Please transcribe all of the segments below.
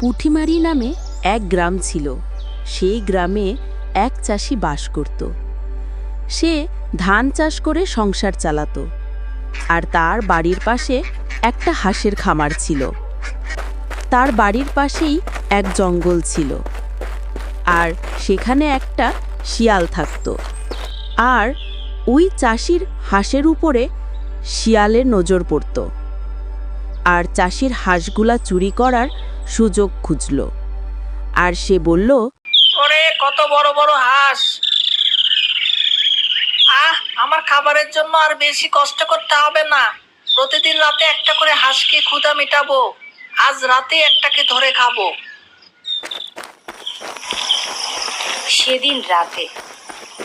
পুঁঠিমারি নামে এক গ্রাম ছিল। সেই গ্রামে এক চাষি বাস করত। সে ধান চাষ করে সংসার চালাতো। আর তার বাড়ির পাশে একটা হাঁসের খামার ছিল। তার বাড়ির পাশেই এক জঙ্গল ছিল। আর সেখানে একটা শিয়াল থাকতো। আর ওই চাষির হাঁসের উপরে শিয়ালের নজর পড়ত। আর চাষির হাঁসগুলা চুরি করার সুযোগ খুঁজল। আর সে বলল, ওরে, কত বড় বড় হাঁস। আহ, আমার খাবারের জন্য আর বেশি কষ্ট করতে হবে না। প্রতিদিন রাতে একটা করে হাঁসকে ক্ষুধা মেটাবো। আজ রাতে একটাকে ধরে খাব। সেদিন রাতে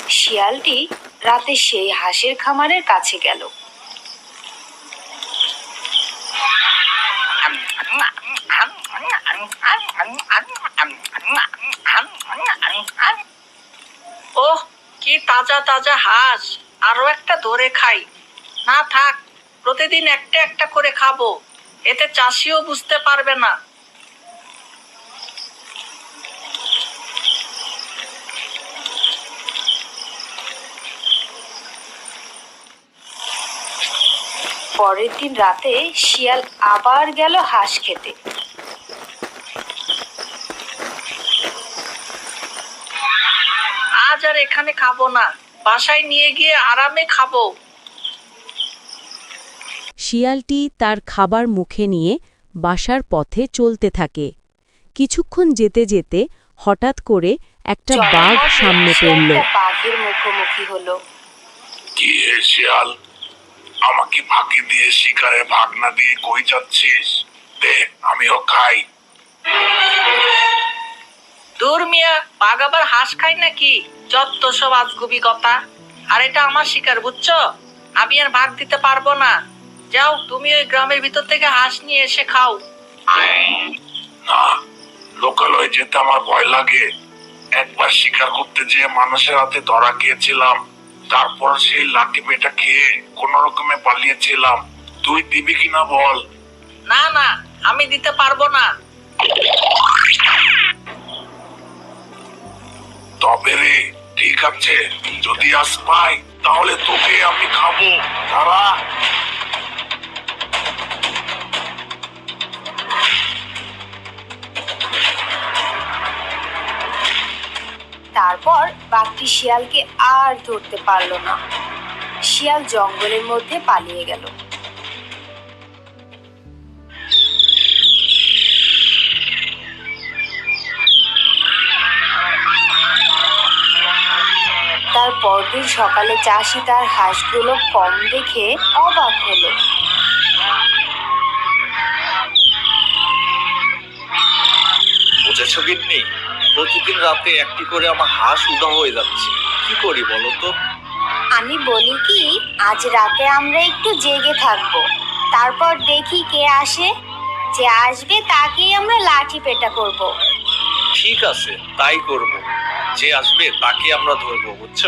শিয়ালটি রাতে সেই হাঁসের খামারের কাছে গেল। ওহ, কি তাজা তাজা হাঁস। আরও একটা ধরে খাই। না থাক, প্রতিদিন একটা একটা করে খাব। এতে চাষিও বুঝতে পারবে না। পরের দিন রাতে শিয়াল আবার গেল হাঁস খেতে। আজ আর এখানে খাব না বাসায় নিয়ে গিয়ে আরামে খাব। শিয়ালটি তার খাবার মুখে নিয়ে বাসার পথে চলতে থাকে। কিছুক্ষণ যেতে যেতে হঠাৎ করে একটা বাঘ সামনে পড়ল। বাঘের মুখোমুখি হলো। কি হে শিয়াল? আমাকে ফাঁকি দিয়ে শিকারে ভাগ না দিয়ে কই যাচ্ছিস? দে আমিও খাই। দূর মিয়া বাঘ আবার হাঁস খায় নাকি? যত সব আজগুবি কথা। আর এটা আমার শিকার বুঝছ? আমি আর ভাগ দিতে পারব না। যাও তুমি ওই গ্রামের ভিতর থেকে হাঁস নিয়ে এসে খাও। না লোকালয়ে যেতে আমার ভয় লাগে। একবার শিকার করতে যেয়ে মানুষের হাতে ধরা খেয়েছিলাম। তারপর সেই লাঠি পেটা খেয়ে কোন রকমে পালিয়েছিলাম। তুই দিবি কিনা বল? না না আমি দিতে পারব না। তবে রে ঠিক আছে যদি আস পাই তাহলে তোকে আমি খাব। দাঁড়া। তারপর বাঘটি শিয়ালকে আর ধরতে পারল না। শিয়াল জঙ্গলের মধ্যে পালিয়ে গেল। তার পরদিন সকালে চাষি তার হাঁসগুলো কম দেখে অবাক হলো। বুঝেছ গিন্নি? প্রতিদিন রাতে একটি করে আমার হাঁস উদা হয়ে যাচ্ছে। কি করি বলো তো? আমি বলি কি আজ রাতে আমরা একটু জেগে থাকব। তারপর দেখি কে আসে। যে আসবে তাকেই আমরা লাঠি পেটা করব। ঠিক আছে তাই করব। যে আসবে তাকে আমরা ধরবো বুঝছ?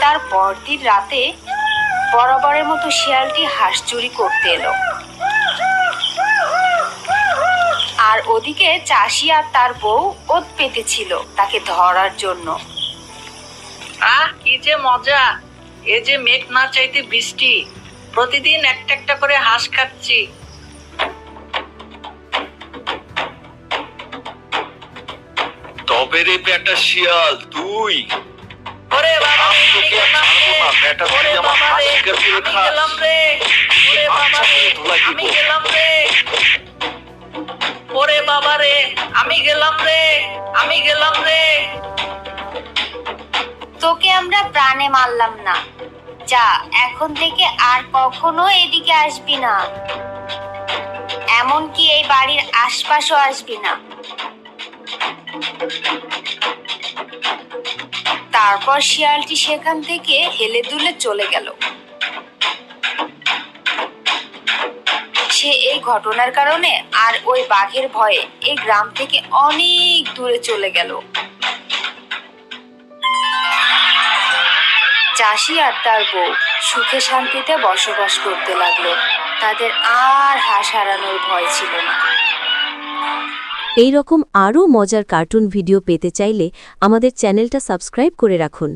তার পরদিন রাতে বরাবরের মতো শিয়ালটি হাঁস চুরি করতে এলো। আর ওদিকে চাষি আর তার বউ ওত পেতেছিল তাকে ধরার জন্য। আহ কি যে মজা। এ যে মেঘ না চাইতে বৃষ্টি। প্রতিদিন একটা একটা করে হাঁস খাচ্ছি। তবে রে বেটা শিয়াল তুই। ওরে বাবা আমি ছাড়বো না, বেটা, তুই ওরে আমার বাবা হাঁস রে, আমি খাস। গেলাম রে। ওরে বাবা রে আমি গেলাম রে। ওরে বাবা রে আমি গেলাম রে, আমি গেলাম রে। তোকে আমরা প্রাণে মারলাম না। যা, এখন থেকে আর কখনো এদিকে আসবি না। এমনকি এই বাড়ির আশপাশও আসবি না। তারপর শিয়ালটি সেখান থেকে হেলে দুলে চলে গেল। সে এই ঘটনার কারণে আর ওই বাঘের ভয়ে এই গ্রাম থেকে অনেক দূরে চলে গেল। চাষি আর তার বউ সুখে শান্তিতে বসবাস করতে লাগল। তাদের আর হাঁস হারানোর ভয় ছিল না। এই রকম আরও মজার কার্টুন ভিডিও পেতে চাইলে আমাদের চ্যানেলটা সাবস্ক্রাইব করে রাখুন।